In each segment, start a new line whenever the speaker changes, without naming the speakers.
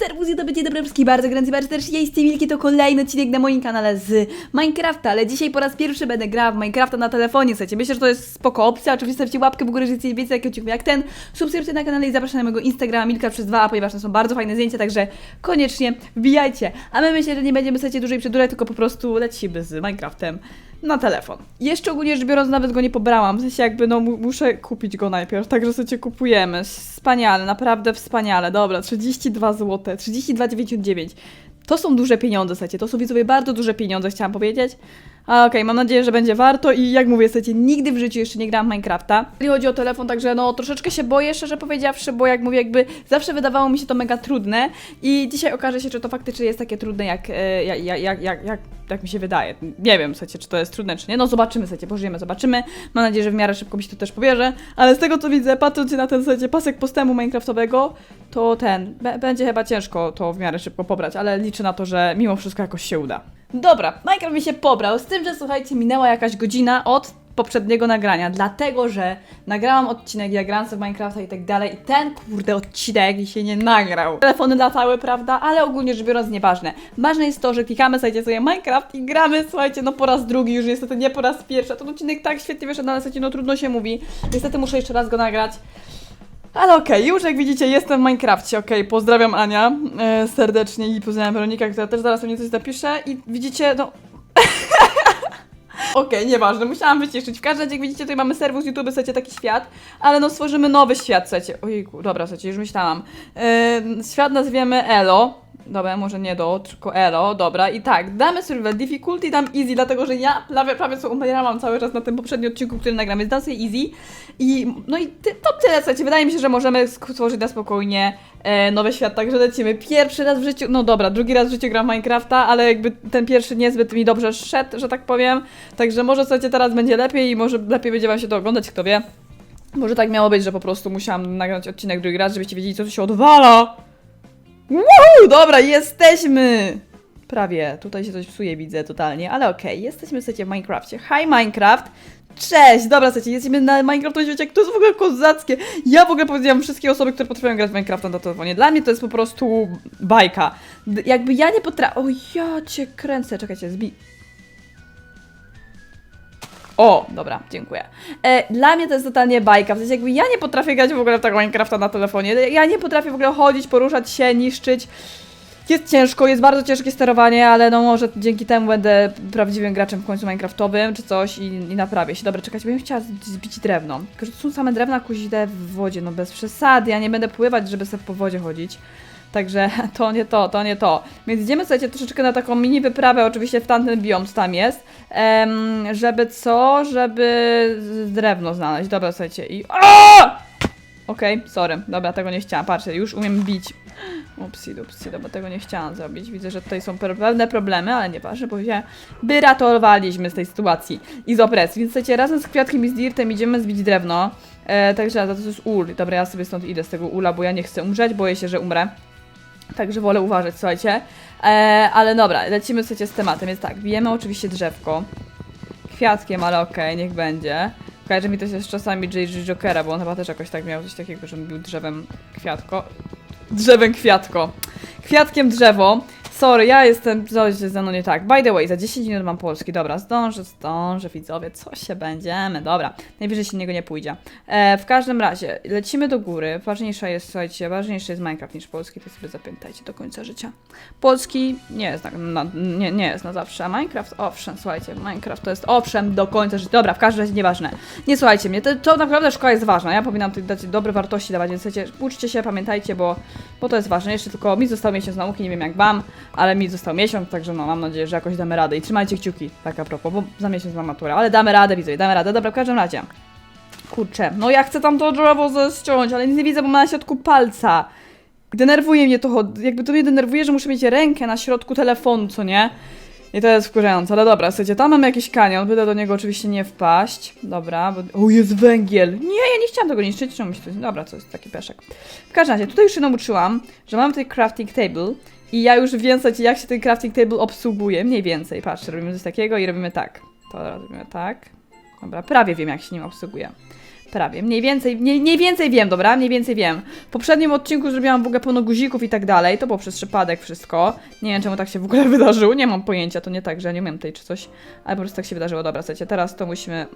Serwus, YouTube, dzień dobry wszystkim, bardzo gorący, bardzo też ja jestem Wilki, to kolejny odcinek na moim kanale z Minecrafta, ale dzisiaj po raz pierwszy będę grała w Minecrafta na telefonie, słuchajcie, myślę, że to jest spoko opcja, oczywiście stawcie łapkę w górę, że chcecie więcej takich odcinków jak ten, subskrybujcie na kanale i zapraszam na mojego Instagrama Milka przez dwa, ponieważ to są bardzo fajne zdjęcia, także koniecznie wbijajcie, a my myślę, że nie będziemy, słuchajcie, dłużej przedłużać, tylko po prostu lecimy z Minecraftem na telefon. Jeszcze ogólnie rzecz biorąc, nawet go nie pobrałam. W sensie jakby, no mu- muszę kupić go najpierw, także sobie kupujemy. Wspaniale, naprawdę wspaniale. Dobra, 32 zł, 32,99. To są duże pieniądze, słuchajcie, to są widzowie bardzo duże pieniądze, chciałam powiedzieć. Okej, mam nadzieję, że będzie warto i jak mówię, słuchajcie, nigdy w życiu jeszcze nie grałam Minecrafta. Jeżeli chodzi o telefon, także no troszeczkę się boję, szczerze powiedziawszy, bo jak mówię, jakby zawsze wydawało mi się to mega trudne i dzisiaj okaże się, czy to faktycznie jest takie trudne, jak, e, jak, jak, jak, jak, jak, jak mi się wydaje. Nie wiem, słuchajcie, czy to jest trudne, czy nie. No zobaczymy, słuchajcie, pożyjemy, zobaczymy. Mam nadzieję, że w miarę szybko mi się to też pobierze, ale z tego co widzę, patrząc na ten, słuchajcie, pasek postępu Minecraftowego, to ten, będzie chyba ciężko to w miarę szybko pobrać, ale liczę na to, że mimo wszystko jakoś się uda. Dobra, Minecraft mi się pobrał, z tym, że słuchajcie, minęła jakaś godzina od poprzedniego nagrania, dlatego, że nagrałam odcinek, ja grałam sobie w Minecrafta i tak dalej i ten kurde odcinek się nie nagrał. Telefony latały, prawda, ale ogólnie rzecz biorąc nieważne. Ważne jest to, że klikamy, słuchajcie, sobie Minecraft i gramy, słuchajcie, no po raz drugi, już niestety nie po raz pierwszy. Ten odcinek tak świetnie wyszedł, ale słuchajcie, no trudno się mówi. Niestety muszę jeszcze raz go nagrać. Ale okej, już jak widzicie jestem w Minecrafcie, okej, pozdrawiam Ania e, serdecznie i pozdrawiam Weronika, która też zaraz mnie coś zapisze i widzicie, no... Okej, nieważne, musiałam wyciszyć. W każdym razie, jak widzicie, tutaj mamy serwus YouTube, słuchajcie, taki świat, ale no stworzymy nowy świat, słuchajcie. Ojejku, dobra, słuchajcie, już myślałam. E, świat nazwiemy Elo. Dobra, może nie do, tylko Elo, dobra. I tak, damy survival difficulty, dam easy, dlatego że ja prawie, prawie co umierałam cały czas na tym poprzednim odcinku, który nagram, więc dam sobie easy. I no i ty, to tyle, słuchajcie, wydaje mi się, że możemy stworzyć na spokojnie e, nowy świat, także lecimy. Pierwszy raz w życiu, no dobra, drugi raz w życiu gram Minecrafta, ale jakby ten pierwszy niezbyt mi dobrze szedł, że tak powiem. Także może, słuchajcie, teraz będzie lepiej i może lepiej będzie wam się to oglądać, kto wie. Może tak miało być, że po prostu musiałam nagrać odcinek drugi raz, żebyście wiedzieli, co się odwala. Woohoo! Dobra, jesteśmy! Prawie, tutaj się coś psuje, widzę totalnie, ale okej, jesteśmy, słuchajcie, w Minecrafcie. Hi Minecraft! Cześć! Dobra, słuchajcie, jesteśmy na Minecraftu, wiecie, jak to jest w ogóle kozackie. Ja w ogóle powiedziałam wszystkie osoby, które potrafią grać w Minecrafta na telefonie. Dla mnie to jest po prostu bajka. D- jakby ja nie potrafię... O, ja cię kręcę, czekajcie, zbi... O, dobra, dziękuję. E, dla mnie to jest totalnie bajka. W sensie jakby ja nie potrafię grać w ogóle w tego Minecrafta na telefonie. Ja nie potrafię w ogóle chodzić, poruszać się, niszczyć. Jest ciężko, jest bardzo ciężkie sterowanie, ale no może dzięki temu będę prawdziwym graczem w końcu Minecraftowym czy coś i, i naprawię się. Dobra, czekać, bym chciała zbić drewno. Tylko, że to są same drewna kuźde w wodzie, no bez przesady. Ja nie będę pływać, żeby sobie po wodzie chodzić. Także to nie to, to nie to. Więc idziemy, słuchajcie, troszeczkę na taką mini wyprawę, oczywiście w tamten biom, co tam jest. Em, żeby co? Żeby drewno znaleźć. Dobra, słuchajcie, i... Aaaa! Okej, sorry. Dobra, tego nie chciałam. Patrzcie, już umiem bić. Upsi, dupsi, dobra, tego nie chciałam zrobić. Widzę, że tutaj są pe- pewne problemy, ale nieważne, bo się wyratowaliśmy z tej sytuacji i z opresji. Więc słuchajcie, razem z kwiatkiem i z dirtem idziemy zbić drewno. E, także to jest ul. Dobra, ja sobie stąd idę z tego ula, bo ja nie chcę umrzeć, boję się, że umrę. Także wolę uważać, słuchajcie. E, ale dobra, lecimy słuchajcie z tematem. Więc tak, bijemy oczywiście drzewko. Kwiatkiem, ale okej, niech będzie. Kojarzy mi to się z czasami J.J. Jokera, bo on chyba też jakoś tak miał coś takiego, że on bił drzewem kwiatko. Drzewem kwiatko. Kwiatkiem drzewo. Sorry, ja jestem coś ze mną nie tak. By the way, za 10 minut mam polski. Dobra, zdążę, zdążę, widzowie, co się będziemy. Dobra, najwyżej się niego nie pójdzie. E, w każdym razie, lecimy do góry. Ważniejsza jest, słuchajcie, ważniejszy jest Minecraft niż polski, to sobie zapamiętajcie do końca życia. Polski nie jest na, na, nie, nie jest na zawsze, a Minecraft owszem, słuchajcie, Minecraft to jest owszem do końca życia. Dobra, w każdym razie nieważne. Nie słuchajcie mnie, to, to naprawdę szkoła jest ważna. Ja powinnam tutaj dać dobre wartości dawać, więc słuchajcie, uczcie się, pamiętajcie, bo, bo to jest ważne. Jeszcze tylko mi został miesiąc nauki, nie wiem jak wam, ale mi został miesiąc, także no mam nadzieję, że jakoś damy radę. I trzymajcie kciuki, tak a propos, bo za miesiąc mam maturę, ale damy radę, widzowie, damy radę. Dobra, w każdym razie. Kurczę, no ja chcę tam to drzewo zestiąć, ale nic nie widzę, bo ma na środku palca. Denerwuje mnie to, jakby to mnie denerwuje, że muszę mieć rękę na środku telefonu, co nie? I to jest wkurzające, ale dobra, słuchajcie, tam mam jakiś kanion, będę do niego oczywiście nie wpaść. Dobra, bo... O, jest węgiel! Nie, ja nie chciałam tego niszczyć, czemu mi się to... Dobra, to jest taki peszek. W każdym razie, tutaj już się nauczyłam, że mamy tutaj crafting table i ja już wiem, słuchajcie, jak się ten crafting table obsługuje, mniej więcej. Patrzcie, robimy coś takiego i robimy tak. To robimy tak. Dobra, prawie wiem, jak się nim obsługuje. Prawie, mniej więcej, mniej, mniej więcej wiem, dobra? Mniej więcej wiem. W poprzednim odcinku zrobiłam w ogóle pełno guzików i tak dalej, to było przez przypadek wszystko. Nie wiem, czemu tak się w ogóle wydarzyło, nie mam pojęcia, to nie tak, że ja nie umiem tej czy coś, ale po prostu tak się wydarzyło. Dobra, słuchajcie, teraz to musimy...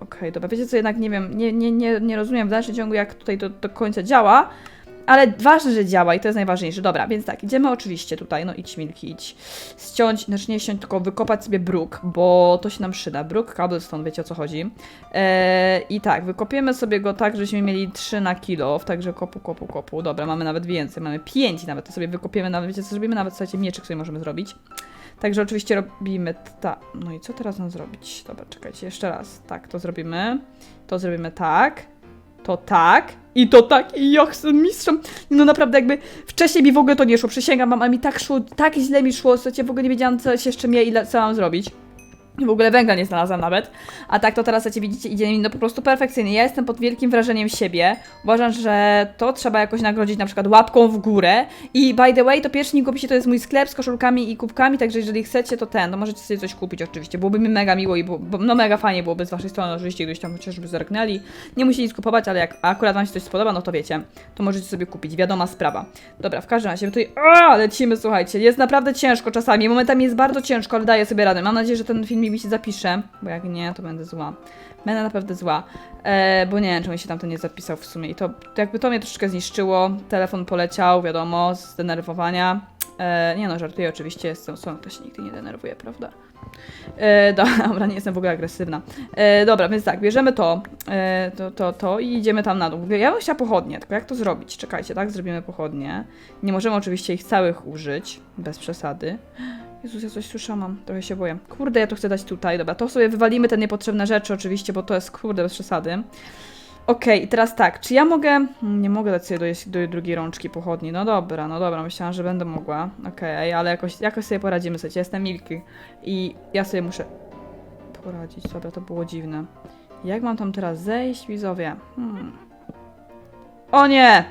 Okej, dobra, wiecie co, jednak nie wiem, nie, nie, nie, nie rozumiem w dalszym ciągu, jak tutaj to do końca działa, ale ważne, że działa i to jest najważniejsze. Dobra, więc tak, idziemy oczywiście tutaj, no idź Milki, idź. Ściąć, znaczy nie ściąć, tylko wykopać sobie bruk, bo to się nam przyda. Bruk, cobblestone, wiecie o co chodzi. Eee, I tak, wykopiemy sobie go tak, żebyśmy mieli 3 na kilo, także kopu, kopu, kopu. Dobra, mamy nawet więcej, mamy 5 nawet, to sobie wykopiemy nawet, wiecie co zrobimy? Nawet, słuchajcie, mieczyk sobie możemy zrobić. Także oczywiście robimy ta. No i co teraz nam zrobić? Dobra, czekajcie, jeszcze raz. Tak, to zrobimy. To zrobimy tak. To tak. I to tak. I jak jestem mistrzem. No naprawdę jakby wcześniej mi w ogóle to nie szło. Przysięgam wam, ale mi tak szło, tak źle mi szło. Słuchajcie, w ogóle nie wiedziałam, co się jeszcze mnie i co mam zrobić. W ogóle węgla nie znalazłam nawet. A tak to teraz, jak widzicie, idzie mi no po prostu perfekcyjnie. Ja jestem pod wielkim wrażeniem siebie. Uważam, że to trzeba jakoś nagrodzić na przykład łapką w górę. I by the way, to pierwszy link w opisie to jest mój sklep z koszulkami i kubkami, także jeżeli chcecie, to ten, to możecie sobie coś kupić oczywiście. Byłoby mi mega miło i było, no mega fajnie byłoby z waszej strony, oczywiście gdzieś tam chociażby zerknęli. Nie musieli nic kupować, ale jak akurat wam się coś spodoba, no to wiecie, to możecie sobie kupić. Wiadoma sprawa. Dobra, w każdym razie, tutaj a, lecimy, słuchajcie. Jest naprawdę ciężko czasami, momentami jest bardzo ciężko, ale daję sobie radę. Mam nadzieję, że ten filmik mi się zapisze, bo jak nie, to będę zła. Będę naprawdę zła, e, bo nie wiem, czemu się tam to nie zapisał w sumie. I to, to jakby to mnie troszeczkę zniszczyło. Telefon poleciał, wiadomo, z denerwowania. E, nie no, żartuję oczywiście, jestem osobą, która się nigdy nie denerwuje, prawda? E, do- dobra, nie jestem w ogóle agresywna. E, dobra, więc tak, bierzemy to, e, to, to, to i idziemy tam na dół. Ja bym chciała pochodnie, tylko jak to zrobić? Czekajcie, tak, zrobimy pochodnie. Nie możemy oczywiście ich całych użyć, bez przesady. Jezus, ja coś słyszałam, trochę się boję. Kurde, ja to chcę dać tutaj, dobra, to sobie wywalimy te niepotrzebne rzeczy oczywiście, bo to jest, kurde, bez przesady. Okej, i teraz tak, czy ja mogę... Hmm, Nie mogę dać sobie do, do drugiej rączki pochodni, no dobra, no dobra, myślałam, że będę mogła. Okej, ale jakoś, jakoś sobie poradzimy, słuchajcie, jestem Milki i ja sobie muszę poradzić, dobra, to było dziwne. Jak mam tam teraz zejść, widzowie? Hmm. O nie!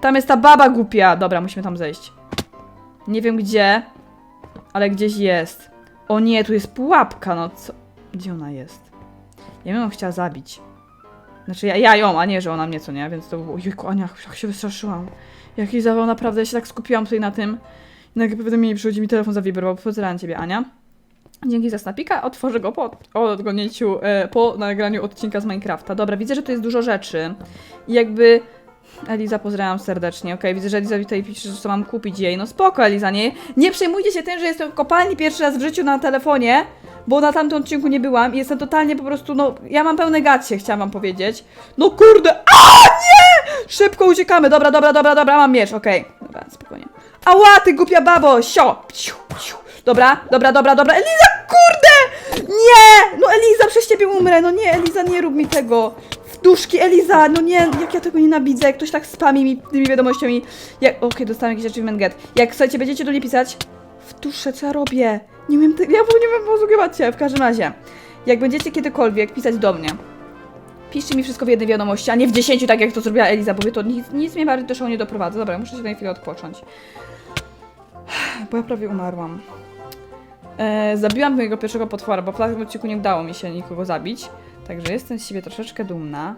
Tam jest ta baba głupia! Dobra, musimy tam zejść. Nie wiem gdzie, ale gdzieś jest. O nie, tu jest pułapka, no co? Gdzie ona jest? Ja bym ją chciała zabić. Znaczy ja, ja ją, a nie, że ona mnie, co nie? Więc to było... Ojejku, Ania, jak się wystraszyłam. Jaki zawał, naprawdę, ja się tak skupiłam tutaj na tym. Nagle powiadomienie przychodzi mi telefon zawibrował. Pozdrawiam ciebie, Ania. Dzięki za snapika, otworzę go po odgonięciu, e, po nagraniu odcinka z Minecrafta. Dobra, widzę, że tu jest dużo rzeczy. I jakby... Eliza, pozdrawiam serdecznie. Okej, widzę, że Eliza tutaj pisze, że co mam kupić jej. No spoko, Eliza, nie, nie przejmujcie się tym, że jestem w kopalni pierwszy raz w życiu na telefonie, bo na tamtym odcinku nie byłam i jestem totalnie po prostu, no, ja mam pełne gacie, chciałam wam powiedzieć. No kurde, a nie! Szybko uciekamy, dobra, dobra, dobra, dobra, mam miecz, okej. Dobra, spokojnie. Ała, ty głupia babo, sio! Psiu, psiu. Dobra, dobra, dobra, dobra, Eliza, kurde! Nie! No Eliza, przez ciebie umrę, no nie, Eliza, nie rób mi tego. Duszki, Eliza, no nie, jak ja tego nienawidzę, jak ktoś tak spami mi tymi wiadomościami. Jak, okej, dostałem jakiś achievement get. Jak, słuchajcie, będziecie do mnie pisać, w duszę, co ja robię? Nie wiem, ja w ogóle nie wiem, posługiwać się, w każdym razie. Jak będziecie kiedykolwiek pisać do mnie, piszcie mi wszystko w jednej wiadomości, a nie w dziesięciu, tak jak to zrobiła Eliza, bo wy to nic, nic mnie bardziej do szału nie doprowadza. Dobra, muszę się na chwilę odpocząć. Bo ja prawie umarłam. E, zabiłam mojego pierwszego potwora, bo w tym odcinku nie udało mi się nikogo zabić. Także jestem z siebie troszeczkę dumna.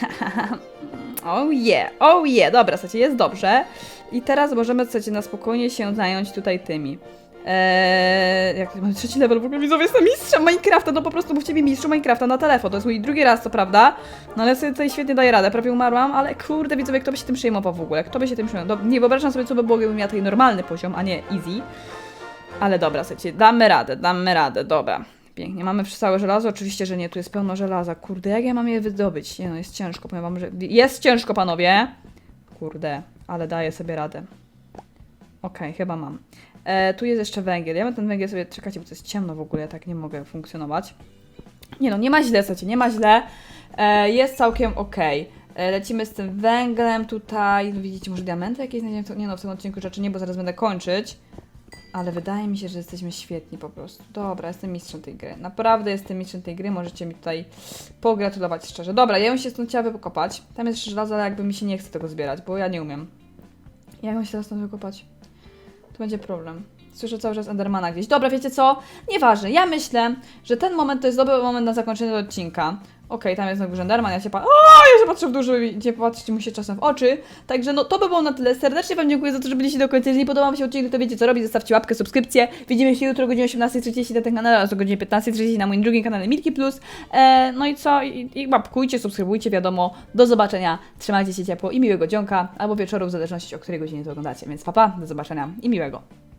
oh yeah, oh yeah, dobra, słuchajcie, jest dobrze. I teraz możemy, słuchajcie, na spokojnie się zająć tutaj tymi. Eee, jak mam trzeci level, w ogóle widzowie, jestem mistrzem Minecrafta, no po prostu mówcie mi mistrzu Minecrafta na telefon, to jest mój drugi raz, co prawda, no ale sobie tutaj świetnie daję radę, prawie umarłam, ale kurde, widzowie, kto by się tym przejmował w ogóle, kto by się tym przejmował, nie wyobrażam sobie, co by było, gdybym miała taki normalny poziom, a nie easy, ale dobra, słuchajcie, damy radę, damy radę, dobra. Pięknie, mamy całe żelazo, oczywiście, że nie, tu jest pełno żelaza, kurde, jak ja mam je wydobyć? Nie no, jest ciężko, powiem wam, że jest ciężko, panowie, kurde, ale daję sobie radę. Okej, chyba mam. E, tu jest jeszcze węgiel. Ja bym ten węgiel sobie. Czekajcie, bo to jest ciemno w ogóle, ja tak nie mogę funkcjonować. Nie no, nie ma źle, słuchajcie, nie ma źle. E, jest całkiem ok. E, lecimy z tym węglem tutaj. Widzicie, może diamenty jakieś znajdziemy? Nie no, w tym odcinku rzeczy nie, bo zaraz będę kończyć. Ale wydaje mi się, że jesteśmy świetni po prostu. Dobra, jestem mistrzem tej gry. Naprawdę jestem mistrzem tej gry. Możecie mi tutaj pogratulować szczerze. Dobra, ja bym się stąd chciała wykopać. Tam jest żelazo, ale jakby mi się nie chce tego zbierać, bo ja nie umiem. Jak mam się teraz stąd wykopać? To będzie problem. Słyszę cały czas Endermana gdzieś. Dobra, wiecie co? Nieważne. Ja myślę, że ten moment to jest dobry moment na zakończenie odcinka, Okej, tam jest znowu żandarman, ja się patrzę. O, ja się patrzę w dół, żeby nie patrzcie mu się czasem w oczy. Także no to by było na tyle. Serdecznie Wam dziękuję za to, że byliście do końca. Jeżeli podoba Wam się odcinek, to wiecie co robić. Zostawcie łapkę, subskrypcję. Widzimy się jutro o godzinie 18.30 na tym kanale oraz o godzinie 15.30 na moim drugim kanale Milki Plus. E, no i co? I, I łapkujcie, subskrybujcie, wiadomo. Do zobaczenia. Trzymajcie się ciepło i miłego dzionka albo wieczoru, w zależności o której godzinie to oglądacie. Więc papa, do zobaczenia i miłego.